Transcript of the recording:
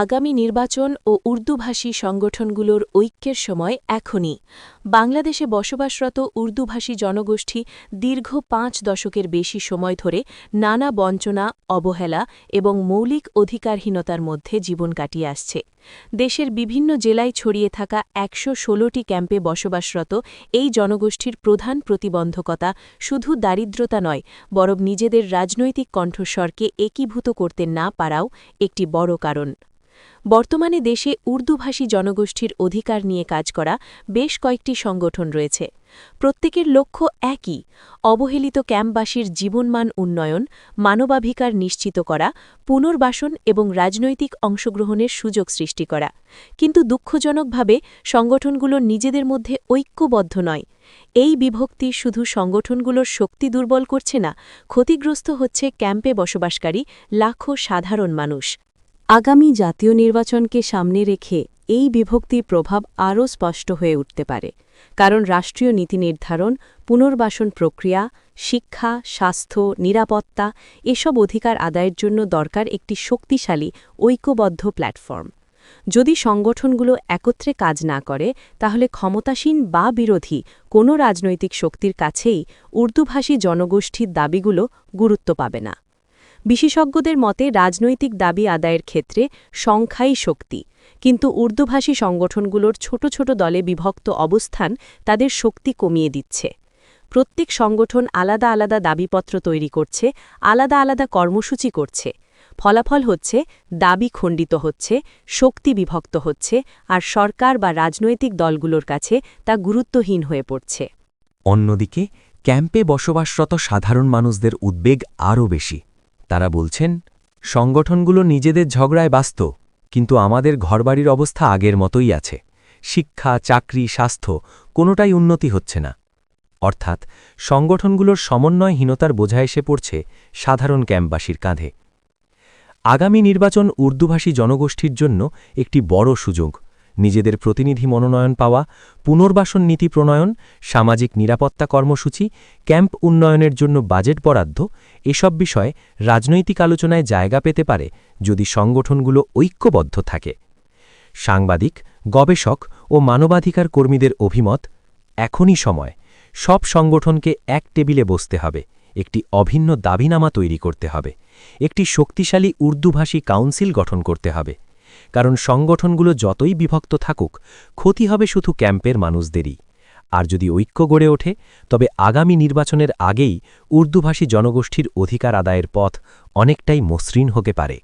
আগামী নির্বাচন ও উর্দুভাষী সংগঠনগুলোর ঐক্যের সময় এখনই। বাংলাদেশে বসবাসরত উর্দুভাষী জনগোষ্ঠী দীর্ঘ পাঁচ দশকের বেশি সময় ধরে নানা বঞ্চনা, অবহেলা এবং মৌলিক অধিকারহীনতার মধ্যে জীবন কাটিয়ে আসছে। দেশের বিভিন্ন জেলায় ছড়িয়ে থাকা একশো ক্যাম্পে বসবাসরত এই জনগোষ্ঠীর প্রধান প্রতিবন্ধকতা শুধু দারিদ্রতা নয়, বরং নিজেদের রাজনৈতিক কণ্ঠস্বরকে একীভূত করতে না পারাও একটি বড় কারণ। বর্তমানে দেশে উর্দুভাষী জনগোষ্ঠীর অধিকার নিয়ে কাজ করা বেশ কয়েকটি সংগঠন রয়েছে। প্রত্যেকের লক্ষ্য একই, অবহেলিত ক্যাম্পবাসীর জীবনমান উন্নয়ন, মানবাধিকার নিশ্চিত করা, পুনর্বাসন এবং রাজনৈতিক অংশগ্রহণের সুযোগ সৃষ্টি করা। কিন্তু দুঃখজনকভাবে সংগঠনগুলো নিজেদের মধ্যে ঐক্যবদ্ধ নয়। এই বিভক্তি শুধু সংগঠনগুলোর শক্তি দুর্বল করছে না, ক্ষতিগ্রস্ত হচ্ছে ক্যাম্পে বসবাসকারী লাখো সাধারণ মানুষ। আগামী জাতীয় নির্বাচনকে সামনে রেখে এই বিভক্তির প্রভাব আরও স্পষ্ট হয়ে উঠতে পারে, কারণ রাষ্ট্রীয় নীতি নির্ধারণ, পুনর্বাসন প্রক্রিয়া, শিক্ষা, স্বাস্থ্য, নিরাপত্তা এসব অধিকার আদায়ের জন্য দরকার একটি শক্তিশালী, ঐক্যবদ্ধ প্ল্যাটফর্ম। যদি সংগঠনগুলো একত্রে কাজ না করে, তাহলে ক্ষমতাসীন বা বিরোধী কোনো রাজনৈতিক শক্তির কাছেই উর্দুভাষী জনগোষ্ঠীর দাবিগুলো গুরুত্ব পাবে না। বিশেষজ্ঞদের মতে, রাজনৈতিক দাবি আদায়ের ক্ষেত্রে সংখ্যাই শক্তি। কিন্তু উর্দুভাষী সংগঠনগুলোর ছোট ছোট দলে বিভক্ত অবস্থান তাদের শক্তি কমিয়ে দিচ্ছে। প্রত্যেক সংগঠন আলাদা আলাদা দাবিপত্র তৈরি করছে, আলাদা আলাদা কর্মসূচি করছে। ফলাফল হচ্ছে, দাবি খণ্ডিত হচ্ছে, শক্তি বিভক্ত হচ্ছে আর সরকার বা রাজনৈতিক দলগুলোর কাছে তা গুরুত্বহীন হয়ে পড়ছে। অন্যদিকে, ক্যাম্পে বসবাসরত সাধারণ মানুষদের উদ্বেগ আরও বেশি। তারা বলছেন, সংগঠনগুলো নিজেদের ঝগড়ায় ব্যস্ত, কিন্তু আমাদের ঘরবাড়ির অবস্থা আগের মতোই আছে। শিক্ষা, চাকরি, স্বাস্থ্য, কোনোটাই উন্নতি হচ্ছে না। অর্থাৎ, সংগঠনগুলোর সমন্বয়হীনতার বোঝা এসে পড়ছে সাধারণ ক্যাম্পবাসীর কাঁধে। আগামী নির্বাচন উর্দুভাষী জনগোষ্ঠীর জন্য একটি বড় সুযোগ। নিজেদের প্রতিনিধি মনোনয়ন পাওয়া, পুনর্বাসন নীতি প্রণয়ন, সামাজিক নিরাপত্তা কর্মসূচি, ক্যাম্প উন্নয়নের জন্য বাজেট বরাদ্দ, এসব বিষয়ে রাজনৈতিক আলোচনায় জায়গা পেতে পারে যদি সংগঠনগুলো ঐক্যবদ্ধ থাকে। সাংবাদিক, গবেষক ও মানবাধিকার কর্মীদের অভিমত, এখনই সময়। সব সংগঠনকে এক টেবিলে বসতে হবে, একটি অভিন্ন দাবিনামা তৈরি করতে হবে, একটি শক্তিশালী উর্দুভাষী কাউন্সিল গঠন করতে হবে। কারণ সংগঠনগুলো যতই বিভক্ত থাকুক, ক্ষতি হবে শুধু ক্যাম্পের মানুষদেরই। আর যদি ঐক্য গড়ে ওঠে, তবে আগামী নির্বাচনের আগেই উর্দুভাষী জনগোষ্ঠীর অধিকার আদায়ের পথ অনেকটাই মসৃণ হতে পারে।